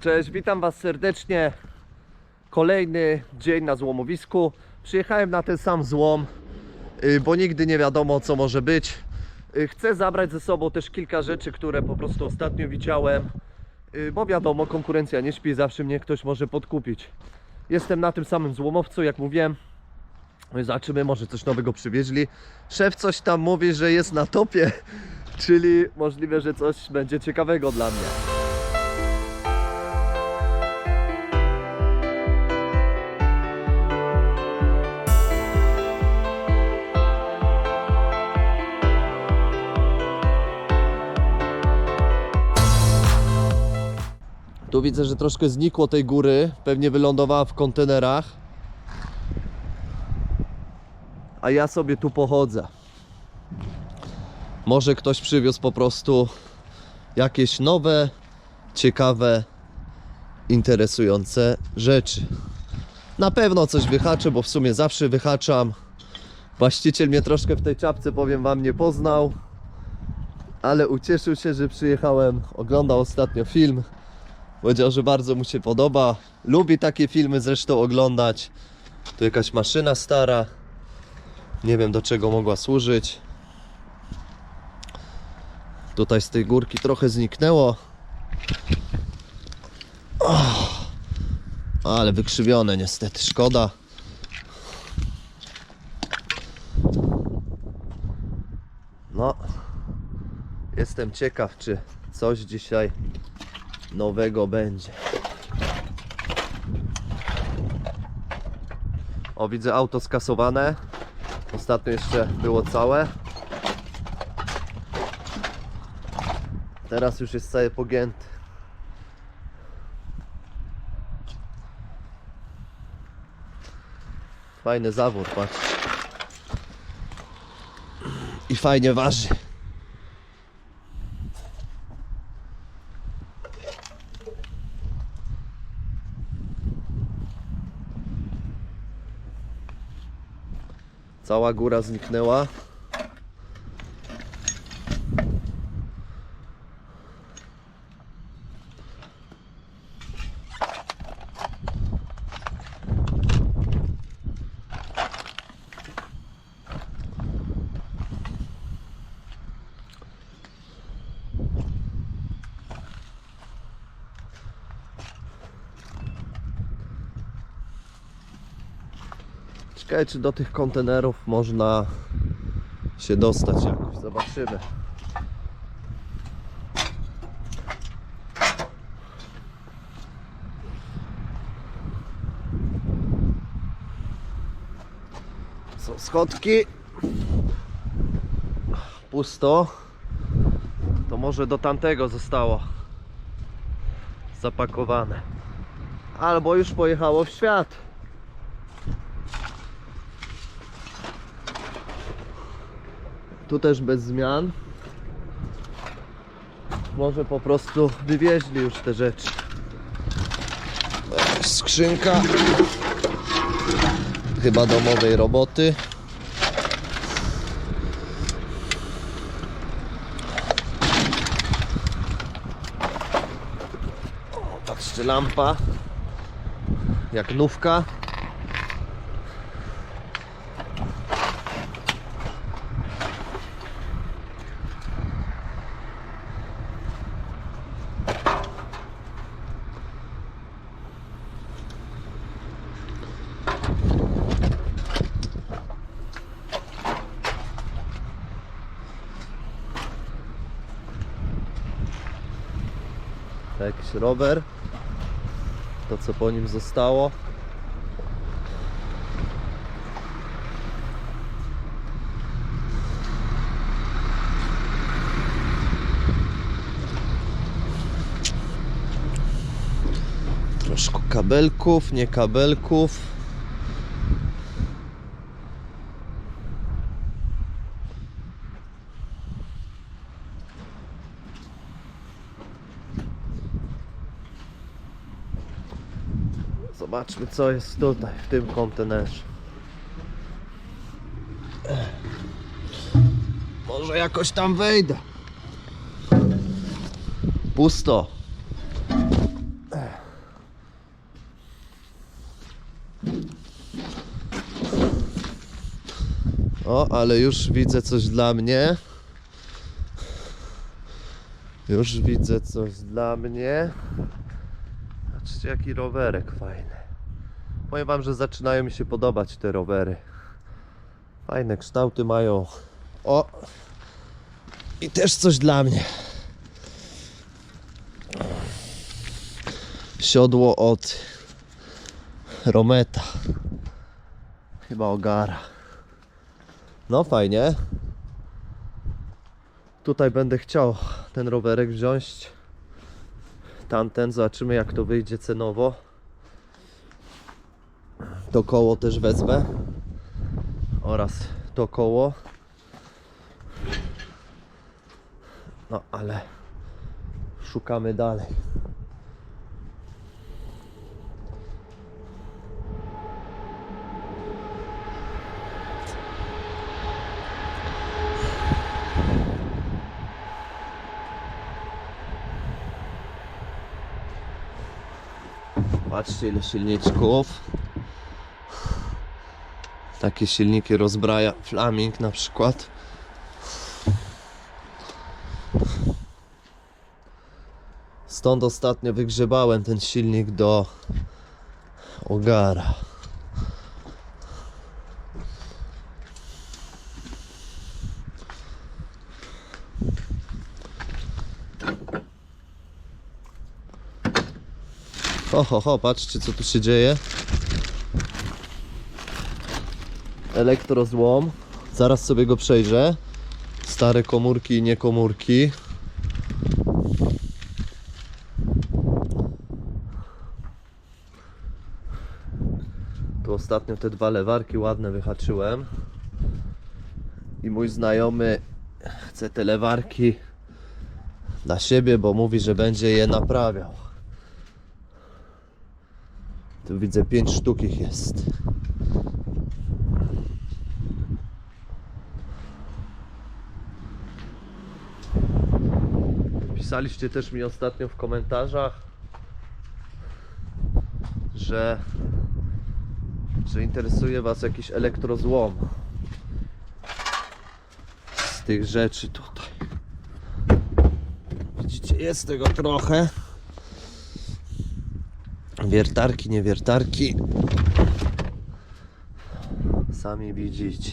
Cześć, witam Was serdecznie. Kolejny dzień na złomowisku. Przyjechałem na ten sam złom, y, bo nigdy nie wiadomo co może być. Y, Chcę zabrać ze sobą też kilka rzeczy, które po prostu ostatnio widziałem, y, bo wiadomo, konkurencja nie śpi, zawsze mnie ktoś może podkupić. Jestem na tym samym złomowcu, jak mówiłem. Zobaczymy, może coś nowego przywieźli. Szef coś tam mówi, że jest na topie, czyli możliwe, że coś będzie ciekawego dla mnie. Tu widzę, że troszkę znikło tej góry. Pewnie wylądowała w kontenerach. A ja sobie tu pochodzę. Może ktoś przywiózł po prostu jakieś nowe, ciekawe, interesujące rzeczy. Na pewno coś wyhaczę, bo w sumie zawsze wyhaczam. Właściciel mnie troszkę w tej czapce, powiem wam, nie poznał. Ale ucieszył się, że przyjechałem. Oglądał ostatnio film. Powiedział, że bardzo mu się podoba. Lubi takie filmy zresztą oglądać. Tu jakaś maszyna stara. Nie wiem do czego mogła służyć. Tutaj z tej górki trochę zniknęło. Och, ale wykrzywione niestety, szkoda. No, jestem ciekaw, czy coś dzisiaj nowego będzie. O, widzę auto skasowane. Ostatnio jeszcze było całe. Teraz już jest całe pogięte. Fajny zawór, patrz. I fajnie waży. Cała góra zniknęła. Ciekawe, czy do tych kontenerów można się dostać jakoś. Zobaczymy. Są schodki. Pusto. To może do tamtego zostało zapakowane. Albo już pojechało w świat. Tu też bez zmian. Może po prostu wywieźli już te rzeczy. Skrzynka. Chyba domowej roboty. O, patrzcie, lampa. Jak nówka. Rower. To co po nim zostało. Troszkę kabelków, nie kabelków. Zobaczmy co jest tutaj w tym kontenerze. Może jakoś tam wejdę. Pusto. O, ale już widzę coś dla mnie. Już widzę coś dla mnie. Patrzcie jaki rowerek fajny. Powiem wam, że zaczynają mi się podobać te rowery. Fajne kształty mają. O! I też coś dla mnie. Siodło od Rometa. Chyba Ogara. No fajnie. Tutaj będę chciał ten rowerek wziąć. Tamten, zobaczymy jak to wyjdzie cenowo. To koło też wezmę. Oraz to koło. No ale szukamy dalej. Patrzcie ile silniczków. Takie silniki rozbraja Flaming na przykład. Stąd ostatnio wygrzebałem ten silnik do Ogara. Ho, ho, ho, patrzcie co tu się dzieje. Elektrozłom. Zaraz sobie go przejrzę. Stare komórki i niekomórki. Tu ostatnio te dwa lewarki ładne wyhaczyłem. I mój znajomy chce te lewarki dla siebie, bo mówi, że będzie je naprawiał. Tu widzę pięć sztuk ich jest. Pisaliście też mi ostatnio w komentarzach, że, że interesuje Was jakiś elektrozłom z tych rzeczy tutaj. Widzicie, jest tego trochę. Wiertarki, nie wiertarki. Sami widzicie.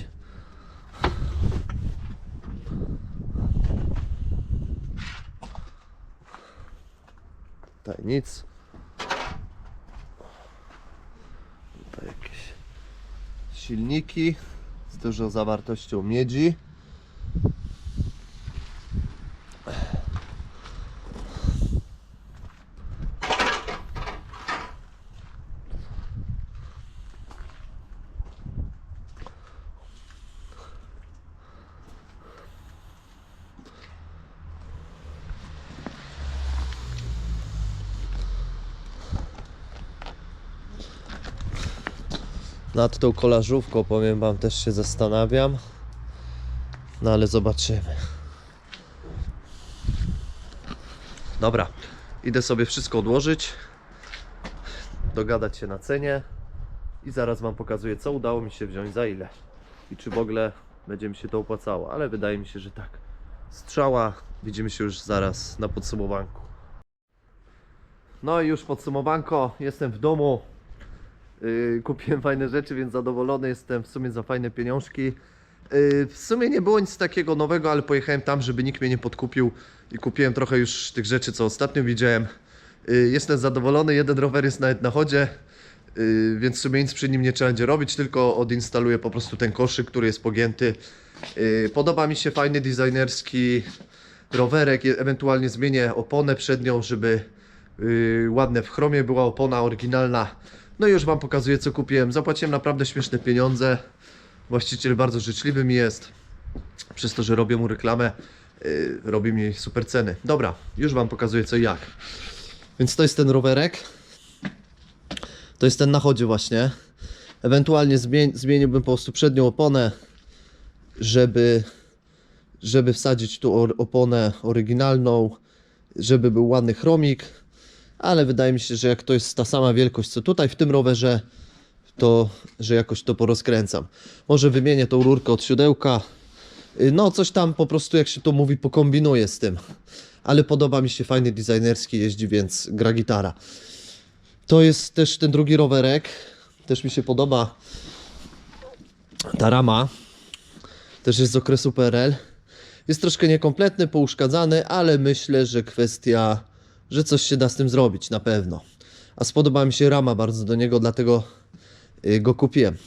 Tutaj nic. Tutaj jakieś silniki z dużą zawartością miedzi. Nad tą kolażówką powiem wam też się zastanawiam. No ale zobaczymy. Dobra, idę sobie wszystko odłożyć, dogadać się na cenie i zaraz wam pokazuję co udało mi się wziąć za ile i czy w ogóle będzie mi się to opłacało, ale wydaje mi się, że tak. Strzała, widzimy się już zaraz na podsumowanku. No i już podsumowanko, jestem w domu. Yy, kupiłem fajne rzeczy, więc zadowolony jestem w sumie za fajne pieniążki. Yy, w sumie nie było nic takiego nowego, ale pojechałem tam, żeby nikt mnie nie podkupił i kupiłem trochę już tych rzeczy, co ostatnio widziałem. Yy, jestem zadowolony, jeden rower jest nawet na chodzie, więc w sumie nic przy nim nie trzeba będzie robić, tylko odinstaluję po prostu ten koszyk, który jest pogięty. Podoba mi się fajny designerski rowerek, ewentualnie zmienię oponę przednią, żeby ładne w chromie była opona oryginalna. No i już Wam pokazuję co kupiłem. Zapłaciłem naprawdę śmieszne pieniądze. Właściciel bardzo życzliwy mi jest. Przez to, że robię mu reklamę, yy, robi mi super ceny. Dobra, już Wam pokazuję co i jak. Więc to jest ten rowerek. To jest ten na chodzie właśnie. Ewentualnie zmieniłbym po prostu przednią oponę, żeby, żeby wsadzić tu oponę oryginalną, żeby był ładny chromik ale wydaje mi się, że jak to jest ta sama wielkość co tutaj w tym rowerze, to że jakoś to porozkręcam. Może wymienię tą rurkę od siodełka. Y, No, coś tam po prostu, jak się to mówi, pokombinuję z tym. Ale podoba mi się, fajny designerski jeździ, więc gra gitara. To jest też ten drugi rowerek. Też mi się podoba ta rama. Też jest z okresu PRL. Jest troszkę niekompletny, pouszkadzany, ale myślę, że kwestia, że coś się da z tym zrobić, na pewno. A spodoba mi się rama bardzo do niego, dlatego y, go kupiłem.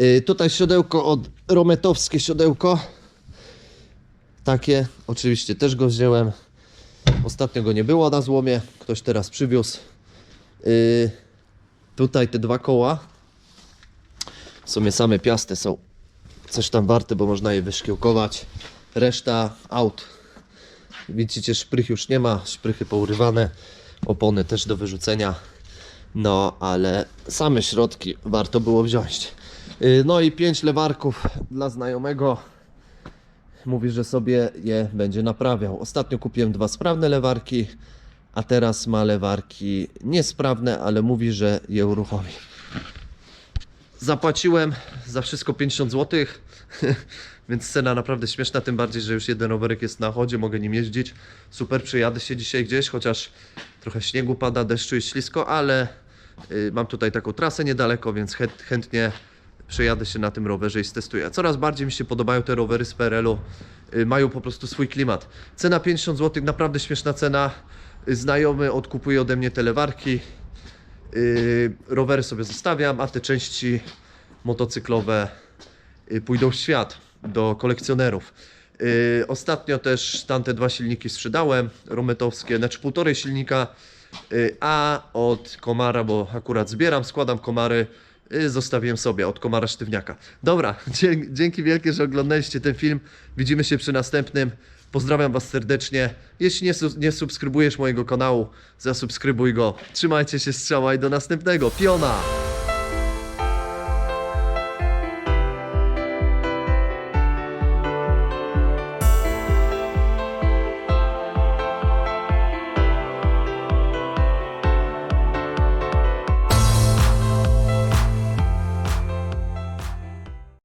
Y, Tutaj siodełko od Rometowskie siodełko. Takie, oczywiście też go wziąłem. Ostatnio go nie było na złomie, ktoś teraz przywiózł. Y, Tutaj te dwa koła. W sumie same piasty są coś tam warte, bo można je wyszkiełkować. Reszta aut. Widzicie, szprych już nie ma, szprychy pourywane, opony też do wyrzucenia. No, ale same środki warto było wziąć. Yy, No i pięć lewarków dla znajomego. Mówi, że sobie je będzie naprawiał. Ostatnio kupiłem dwa sprawne lewarki, a teraz ma lewarki niesprawne, ale mówi, że je uruchomi. Zapłaciłem za wszystko 50 zł, więc cena naprawdę śmieszna, tym bardziej, że już jeden rowerek jest na chodzie, mogę nim jeździć. Super, przejadę się dzisiaj gdzieś, chociaż trochę śniegu pada, deszczu jest ślisko, ale y, mam tutaj taką trasę niedaleko, więc chęt, chętnie przejadę się na tym rowerze i stestuję. Coraz bardziej mi się podobają te rowery z PRL-u, y, mają po prostu swój klimat. Cena 50 zł, naprawdę śmieszna cena. Y, Znajomy odkupuje ode mnie te lewarki. Yy, rowery sobie zostawiam, a te części motocyklowe yy, pójdą w świat do kolekcjonerów. Yy, ostatnio też tamte dwa silniki sprzedałem, rometowskie, znaczy półtorej silnika, yy, a od komara, bo akurat zbieram, składam komary, yy, zostawiłem sobie od komara sztywniaka. Dobra, dzie- dzięki wielkie, że oglądaliście ten film. Widzimy się przy następnym. Pozdrawiam Was serdecznie. Jeśli nie, nie subskrybujesz mojego kanału, zasubskrybuj go. Trzymajcie się strzała i do następnego. Piona!